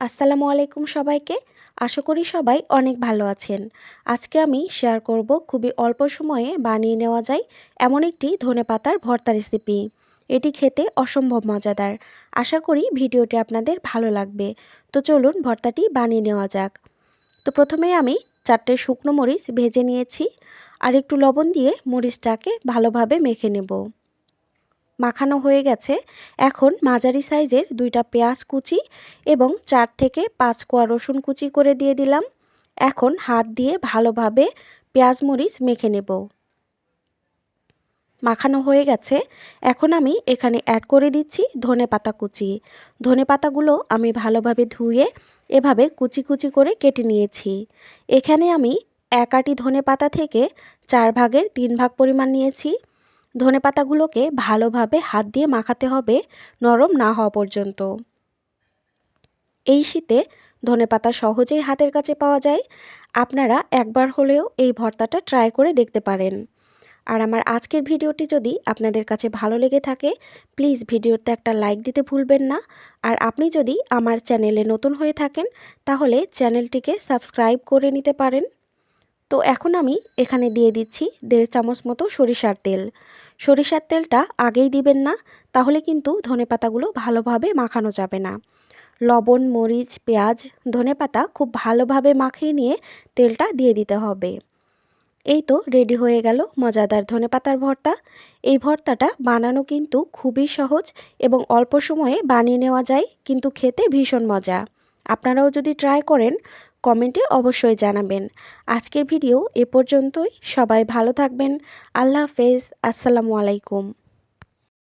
আসসালামু আলাইকুম সবাইকে। আশা করি সবাই অনেক ভালো আছেন। আজকে আমি শেয়ার করব খুবই অল্প সময়ে বানিয়ে নেওয়া যায় এমন একটি ধনেপাতার ভর্তা রেসিপি এটি খেতে অসম্ভব মজাদার। আশা করি ভিডিওটি আপনাদের ভালো লাগবে। তো চলুন ভর্তাটি বানিয়ে নেওয়া যাক। তো প্রথমে আমি চারটে শুকনো মরিচ ভেজে নিয়েছি। আর একটু লবণ দিয়ে মরিচটাকে ভালোভাবে মেখে নেব। মাখানো হয়ে গেছে। এখন মাঝারি সাইজের দুইটা পেঁয়াজ কুচি এবং চার থেকে পাঁচ কোয়া রসুন কুচি করে দিয়ে দিলাম। এখন হাত দিয়ে ভালোভাবে পেঁয়াজ মরিচ মেখে নেব। মাখানো হয়ে গেছে। এখন আমি এখানে অ্যাড করে দিচ্ছি ধনে পাতা কুচি। ধনে পাতাগুলো আমি ভালোভাবে ধুয়ে এভাবে কুচি কুচি করে কেটে নিয়েছি। এখানে আমি এক আটি ধনে পাতা থেকে চার ভাগের তিন ভাগ পরিমাণ নিয়েছি। ধনে পাতাগুলোকে ভালোভাবে হাত দিয়ে মাখাতে হবে, নরম না হওয়া পর্যন্ত। এই শীতে ধনে পাতা সহজেই হাতের কাছে পাওয়া যায়। আপনারা একবার হলেও এই ভর্তাটা ট্রাই করে দেখতে পারেন। আর আমার আজকের ভিডিওটি যদি আপনাদের কাছে ভালো লেগে থাকে, প্লিজ ভিডিওতে একটা লাইক দিতে ভুলবেন না। আর আপনি যদি আমার চ্যানেলে নতুন হয়ে থাকেন, তাহলে চ্যানেলটিকে সাবস্ক্রাইব করে নিতে পারেন। তো এখন আমি এখানে দিয়ে দিচ্ছি দেড় চামচ মতো সরিষার তেল। সরিষার তেলটা আগেই দিবেন না, তাহলে কিন্তু ধনে পাতাগুলো ভালোভাবে মাখানো যাবে না। লবণ, মরিচ, পেঁয়াজ, ধনে পাতা খুব ভালোভাবে মাখিয়ে নিয়ে তেলটা দিয়ে দিতে হবে। এই তো রেডি হয়ে গেল মজাদার ধনে পাতার ভর্তা। এই ভর্তাটা বানানো কিন্তু খুবই সহজ এবং অল্প সময়ে বানিয়ে নেওয়া যায়, কিন্তু খেতে ভীষণ মজা। আপনারাও যদি ট্রাই করেন কমেন্টে অবশ্যই জানাবেন। আজকের ভিডিও এ পর্যন্তই। সবাই ভালো থাকবেন। আল্লাহ হাফেজ। আসসালামু আলাইকুম।